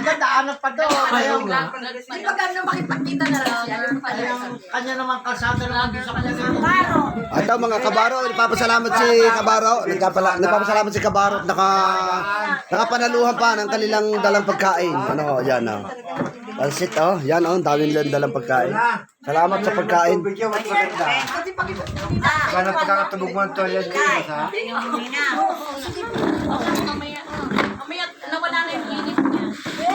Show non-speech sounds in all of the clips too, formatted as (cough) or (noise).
Kaya daanan pa doon. Ayaw, Di ba gano'n makipagkita na lang siya? Yung pala ayaw, kanya naman kalsada naman doon sa kanya. Ito mga kabaro, nagpapasalamat si Kabaro. Nagpapala, nagpapasalamat si Kabaro at naka, nakapanaluhan pa ng kanilang dalang pagkain. Ano, yan oh. Pansit oh, yan oh, ang daming lang dalang pagkain. Salamat sa pagkain. At. Kaya pagkakatubog mo ang toilet ko, ha? Mamaya, mamaya nawala na yung init niya.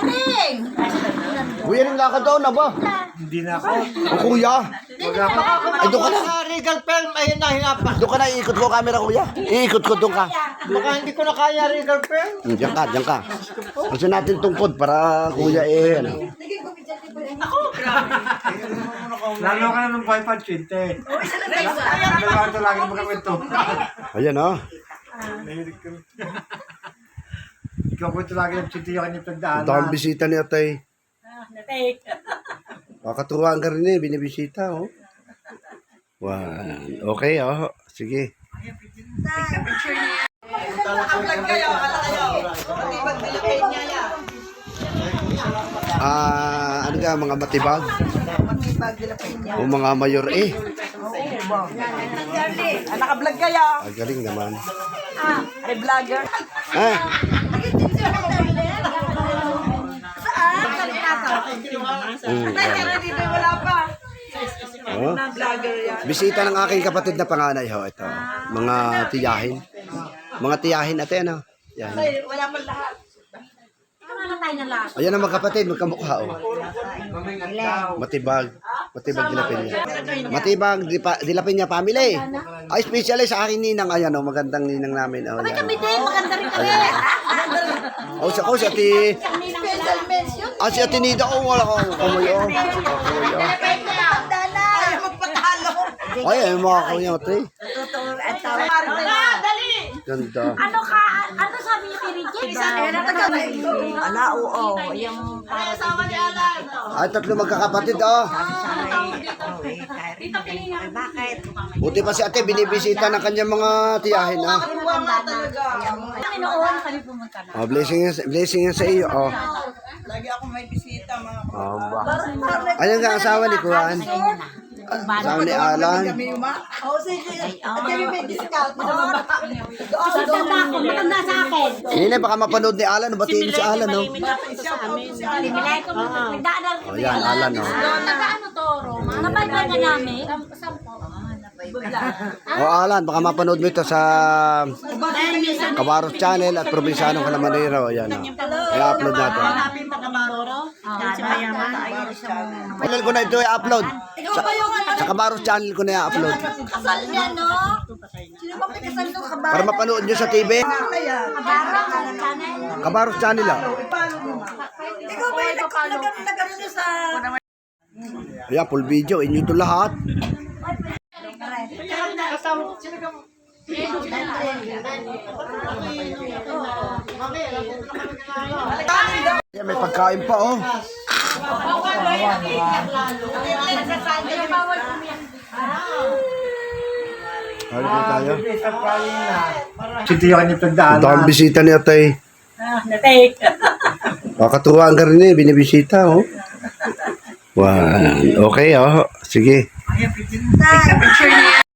Bering! Kuya, nang lakad daw na ba? Hindi na ako. O kuya, pa. ay doon ka na. Sa Regal Film, ayun na, hinapa. Doon ka na, iikot ko camera kuya. Iikot ko doon ka. Baka hindi ko na kaya Regal Film. Hmm, Diyan ka, diyan ka. Gusto natin tungkod para kuya eh. Ano. Lalo ka na ng wifi chinte. Dalawa ito lagi ito. Ayan oh. Ikaw ko ito lagi ng chinte yung kanyang Ang pagdaan. daming bisita ni Atay. Kakatuwaan ka rin eh, binibisita oh. Wow. Okay oh. Sige. Ah, ano ka, mga matibag? O mga mayor eh. Ah, naka-vlog kayo. Ah, galing naman. Ah, ay vlogger. Ah, (laughs) mm, Pero dito wala pa. oh. Vlogger yan. Bisita ng aking kapatid na panganay ho, ito. Mga tiyahin. Mga tiyahin ate ano? Yan. Ay, wala pa lahat. Ayan ang magkapatid, magkamukha oh. Matibag. Matibag dilapin niya. Matibag dilapin niya family. Ay, special sa aking ninang. Ayan oh, magandang ninang namin. Oh, yan. Kami din, maganda rin kami. Oh, si, oh, si mention. ah, si ate Nida, oh, wala ko. Kamoy, oh. Kamoy, oh. Ay, magpatalo. Ay, ay, mga kuya, ate. Ganda. Ano ka, taga Ala, oo. Yung para sa ni Alan. Ay, tatlo magkakapatid, oh. Dito pinina. Bakit? Buti pa si ate, binibisita ng kanyang mga tiyahin, ah. Talaga. Panginoon, kami pumunta na. Oh, blessing, yan- blessing yan sa iyo, oh. Lagi ako may bisita, mga Oh, ba. Ayan nga asawa ni Kuan. Asawa ni Alan. Oo, sige. Kami may discount. Matanda ako, matanda sa akin. Hindi na, baka mapanood ni Alan. Batiin si Alan, no? Sa. Liminay ko, nagdaanan. Oh, yan, Alan, no? Nagdaano to, Roma? Nabayad na namin. Sampo. Oh, Alan, baka mapanood mo ito sa Kabaros Channel at Provinciano Calamanero. Ayan, no? I-upload natin. Channel ko na ito i-upload. Sa, sa Kabaros Channel ko na i-upload. Kasal niya, no? Sino ba kasal? Para mapanood nyo sa TV. Kabaros Channel, ah. Ikaw ba yung nagkakaroon niyo sa... Ayan, full video. Inyo ito lahat. Ayan, may pagkain pa, oh. Ano po tayo? Yung kanyang pagdaan. Ang daming bisita ni Atay. Kakatuwaan (laughs) ka rin eh, binibisita, oh. Wow. Okay, oh. Sige. Picture niya.